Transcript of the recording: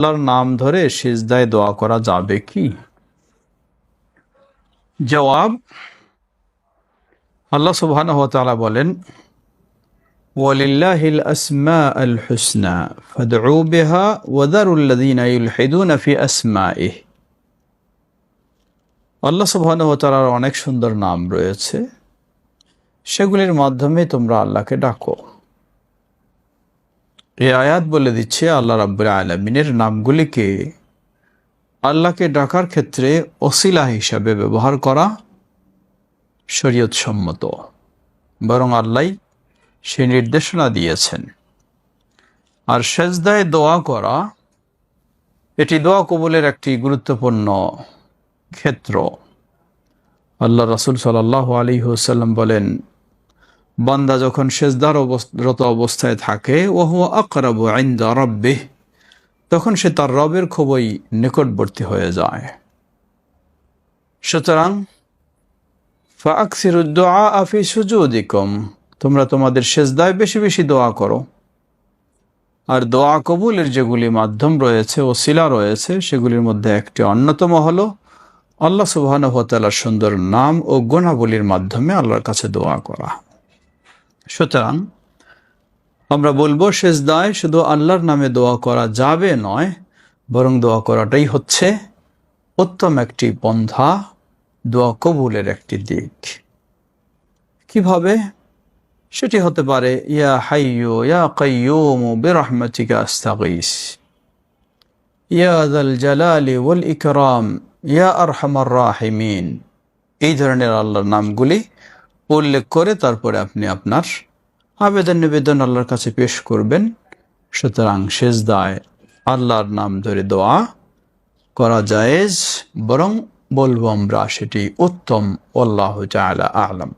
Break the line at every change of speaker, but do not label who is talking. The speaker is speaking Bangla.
আল্লাহর নাম ধরে সিজদায় দোয়া করা যাবে কি? জবাব, আল্লাহ তাআলা বলেন অনেক সুন্দর নাম রয়েছে। সেগুলির মাধ্যমে তোমরা আল্লাহকে ডাকো। এই আয়াত বলে দিচ্ছে আল্লাহ রাব্বুল আলমিনের নামগুলিকে আল্লাহকে ডাকার ক্ষেত্রে অসিলা হিসাবে ব্যবহার করা শরীয়ত সম্মত বরং আল্লাহ সে নির্দেশনা দিয়েছেন। আর সেজদায় দোয়া করা, এটি দোয়া কবুলের একটি গুরুত্বপূর্ণ ক্ষেত্র। আল্লাহ রাসুল সাল্লাহ আলী হুসাল্লাম বলেন বান্দা যখন সেজদার অবস্থারত অবস্থায় থাকে ওহু আকরাবু আইন্দা রব্বে তখন সে তার রবের খুবই নিকটবর্তী হয়ে যায়। সুতরাং ফাকসিরুদ্দোয়া আফি সুজুদিকম, তোমরা তোমাদের সেজদায় বেশি বেশি দোয়া করো। আর দোয়া কবুলের যেগুলি মাধ্যম রয়েছে ও শিলা রয়েছে, সেগুলির মধ্যে একটি অন্যতম হলো আল্লাহ সুবাহানুভতালার সুন্দর নাম ও গুণাবলীর মাধ্যমে আল্লাহর কাছে দোয়া করা। সুতরাং আমরা বলব শেষদায় শুধু আল্লাহর নামে দোয়া করা যাবে নয়, বরং দোয়া করাটাই হচ্ছে উত্তম একটি পন্থা, দোয়া কবুলের একটি দিক। কীভাবে? সেটি হতে পারে, ইয়া হাইয়ু ইয়া কাইয়ুম বিরহমাতিকা আস্তাগীস। ইয়া যাল জালালি ওয়াল ইকরাম, ইয়া আরহামার রাহিমিন। এই ধরনের আল্লাহর নামগুলি উল্লেখ করে তারপরে আপনি আপনার আবেদন নিবেদন আল্লাহর কাছে পেশ করবেন। সুতরাং শেষদায় আল্লাহর নাম ধরে দোয়া করা জায়েজ, বরং বলব আমরা সেটি উত্তম আল্লাহ আলা আলম।